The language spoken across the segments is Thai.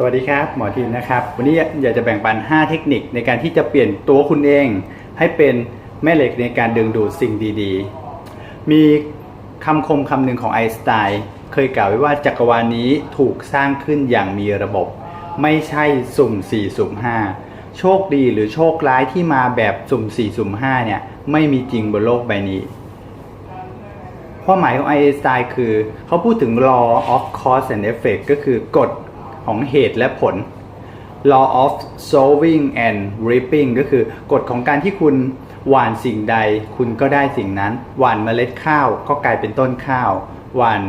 สวัสดีครับ หมอทีมนะครับ วันนี้อยากจะแบ่งปัน 5 เทคนิคในการที่จะเปลี่ยนตัวคุณเอง ให้เป็นแม่เหล็กในการดึงดูดสิ่งดีๆ มีคำคมคำหนึ่งของไอน์สไตน์เคยกล่าวไว้ว่าจักรวาลนี้ถูกสร้างขึ้นอย่างมีระบบ ไม่ใช่สุ่ม 4 สุ่ม 5 โชคดีหรือโชคร้ายที่มาแบบสุ่ม 4 สุ่ม 5 เนี่ย ไม่มีจริงบนโลกใบนี้ความหมายของไอน์สไตน์คือเขาพูดถึง law of cause and effect ก็คือกฎ ของเหตุและผล law of sowing and reaping ก็คือกฎของการที่คุณหว่านสิ่งใด คุณก็ได้สิ่งนั้น หว่านเมล็ดข้าวก็กลายเป็นต้นข้าว หว่าน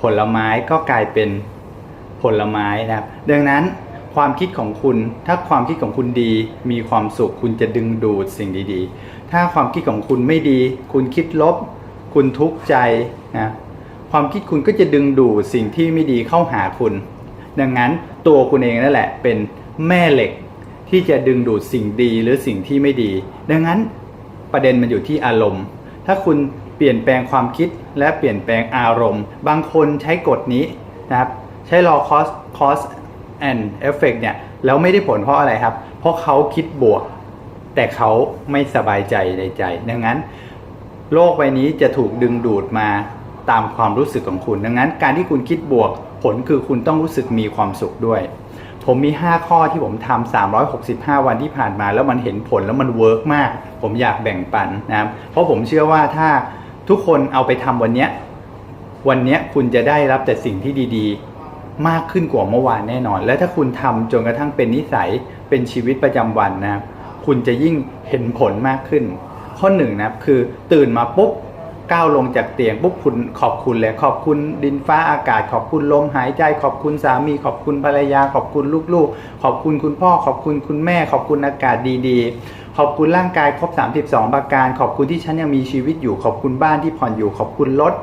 ผลไม้ก็กลายเป็นผลไม้นะครับดังนั้นความคิดของคุณถ้าความคิดของคุณดี มีความสุขคุณจะดึงดูดสิ่งดีๆ ถ้าความคิดของคุณไม่ดี คุณคิดลบ คุณทุกข์ใจนะความคิดคุณก็จะดึงดูดสิ่งที่ไม่ดีเข้าหาคุณ ดังนั้นตัวคุณเองนั่นแหละเป็นแม่เหล็กที่จะดึงดูดสิ่งดีหรือสิ่งที่ไม่ดี ดังนั้นประเด็นมันอยู่ที่อารมณ์ ถ้าคุณเปลี่ยนแปลงความคิดและเปลี่ยนแปลงอารมณ์ บางคนใช้กฎนี้นะครับ ใช้ law cause cause and effect เนี่ย แล้วไม่ได้ผลเพราะอะไรครับ เพราะเขาคิดบวก แต่เขาไม่สบายใจในใจ ดังนั้น โลกใบนี้จะถูกดึงดูดมา ตามความรู้สึกของคุณ ดังนั้นการที่คุณคิดบวกผลคือคุณต้องรู้สึกมีความสุขด้วย ผมมี 5 ข้อที่ผมทำ365 วันที่ผ่านมา แล้วมันเห็นผลแล้วมันเวิร์กมาก ผมอยากแบ่งปันนะเพราะผมเชื่อว่าถ้าทุกคนเอาไปทำวันเนี้ยวันเนี้ยคุณจะได้รับแต่สิ่งที่ดีๆ มากขึ้นกว่าเมื่อวานแน่นอน และถ้าคุณทำจนกระทั่งเป็นนิสัยเป็นชีวิตประจำวันนะคุณจะยิ่งเห็นผลมากขึ้น ข้อหนึ่งนะคือตื่นมาปุ๊บ ก้าวลงจากเตียงปุ๊บคุณขอบคุณเลยขอบคุณดินฟ้าอากาศ ขอบคุณลมหายใจ ขอบคุณสามี ขอบคุณภรรยา ขอบคุณลูกๆ ขอบคุณคุณพ่อ ขอบคุณคุณแม่ ขอบคุณอากาศดีๆ ขอบคุณร่างกายครบ 32 ประการ ขอบคุณที่ฉันยังมีชีวิตอยู่ ขอบคุณบ้านที่ผ่อนอยู่ ขอบคุณรถ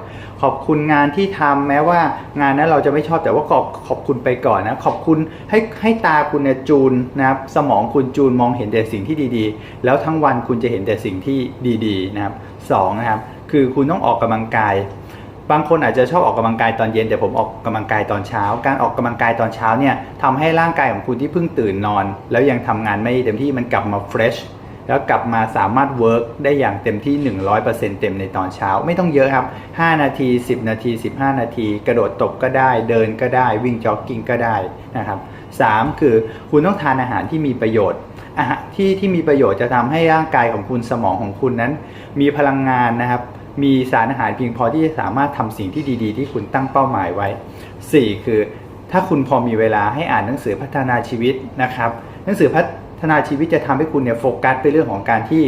ขอบคุณงานที่ทำแม้ว่างานนั้นเราจะไม่ชอบแต่ว่าขอบขอบคุณไปก่อนนะขอบคุณให้ให้ตาคุณเนี่ยจูนนะครับสมองคุณจูนมองเห็นแต่สิ่งที่ดีๆ แล้วทั้งวันคุณจะเห็นแต่สิ่งที่ดีๆนะครับสองนะครับ คือคุณต้องออกกำลังกาย บางคนอาจจะชอบออกกำลังกายตอนเย็นแต่ผมออกกำลังกายตอนเช้า การออกกำลังกายตอนเช้าเนี่ยทำให้ร่างกายของคุณที่เพิ่งตื่นนอน แล้วยังทำงานไม่เต็มที่มันกลับมาเฟรชแล้วกลับมาสามารถเวิร์กได้อย่างเต็มที่ 100%เต็มในตอนเช้า ไม่ต้องเยอะครับ 5 นาที 10 นาที 15 นาที กระโดดตบก็ได้ เดินก็ได้ วิ่งจ็อกกิ้งก็ได้นะครับ 3 คือคุณต้องทานอาหารที่มีประโยชน์อาหารที่ที่มีประโยชน์จะทำให้ร่างกายของคุณสมองของคุณนั้น มีพลังงานนะครับ มีสารอาหารเพียงพอที่จะสามารถทำสิ่งที่ดี ๆ ที่คุณตั้งเป้าหมายไว้ 4 คือ ถ้าคุณพอมีเวลาให้อ่านหนังสือพัฒนาชีวิตนะครับ หนังสือพัฒนาชีวิตจะทำให้คุณเนี่ยโฟกัสไปเรื่องของการที่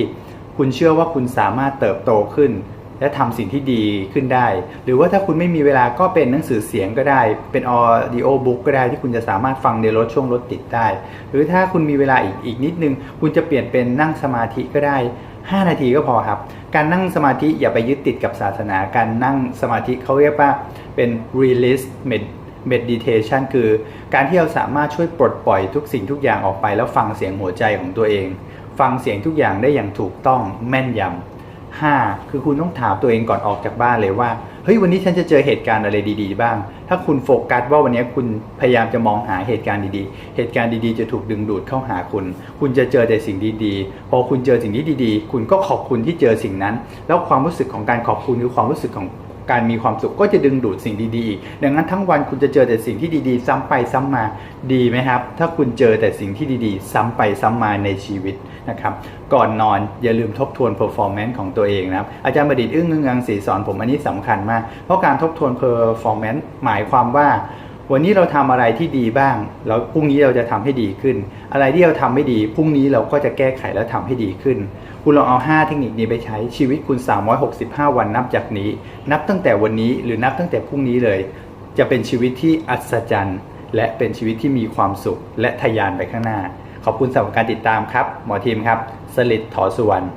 คุณเชื่อว่าคุณสามารถเติบโตขึ้น และทำสิ่งที่ดีขึ้นได้ หรือว่าถ้าคุณไม่มีเวลาก็เป็นหนังสือเสียงก็ได้ เป็นออดิโอบุ๊กก็ได้ที่คุณจะสามารถฟังในรถช่วงรถติดได้ หรือถ้าคุณมีเวลาอีกอีกนิดนึง คุณจะเปลี่ยนเป็นนั่งสมาธิก็ได้ 5 นาทีก็พอครับ การนั่งสมาธิอย่าไปยึดติดกับศาสนา การนั่งสมาธิเขาเรียกว่าเป็น release med meditation คือการที่เราสามารถช่วยปลดปล่อยทุกสิ่งทุกอย่างออกไป แล้วฟังเสียงหัวใจของตัวเอง ฟังเสียงทุกอย่างได้อย่างถูกต้องแม่นยำ 5. คือคุณต้องถามตัวเองก่อนออกจากบ้านเลยว่า เฮ้ยวันนี้ฉันจะเจอเหตุการณ์อะไรดี ๆ บ้าง ถ้าคุณโฟกัสว่าวันนี้คุณพยายามจะมองหาเหตุการณ์ดีๆ เหตุการณ์ดีๆ จะถูกดึงดูดเข้าหาคุณ คุณจะเจอแต่สิ่งดีๆ พอคุณเจอสิ่งที่ดีๆ คุณก็ขอบคุณที่เจอสิ่งนั้น แล้วความรู้สึกของการขอบคุณคือความรู้สึกของ การมีความสุขก็จะดึงดูดสิ่งดีๆอีกดังนั้นทั้งวันคุณจะเจอแต่สิ่งที่ดีๆ ซ้ำไปซ้ำมาดีไหมครับ ถ้าคุณเจอแต่สิ่งที่ดีๆ ซ้ำไปซ้ำมาในชีวิตนะครับก่อนนอนอย่าลืมทบทวน performance ของตัวเองนะครับ อาจารย์บดิตอึ้งเงืองสีสอนผมอันนี้สำคัญมาก เพราะการทบทวน performance หมายความว่า วันนี้เราทำอะไรที่ดีบ้างแล้วพรุ่งนี้เราจะทำให้ดีขึ้น อะไรที่เราทำไม่ดีพรุ่งนี้เราก็จะแก้ไขและทำให้ดีขึ้น คุณลองเอา 5 เทคนิคนี้ไปใช้ชีวิตคุณ 365 วันนับจากนี้ นับตั้งแต่วันนี้หรือนับตั้งแต่พรุ่งนี้เลย จะเป็นชีวิตที่อัศจรรย์ และเป็นชีวิตที่มีความสุข และทะยานไปข้างหน้า ขอบคุณสำหรับการติดตามครับ หมอทีมครับสลิดถอสุวรรณ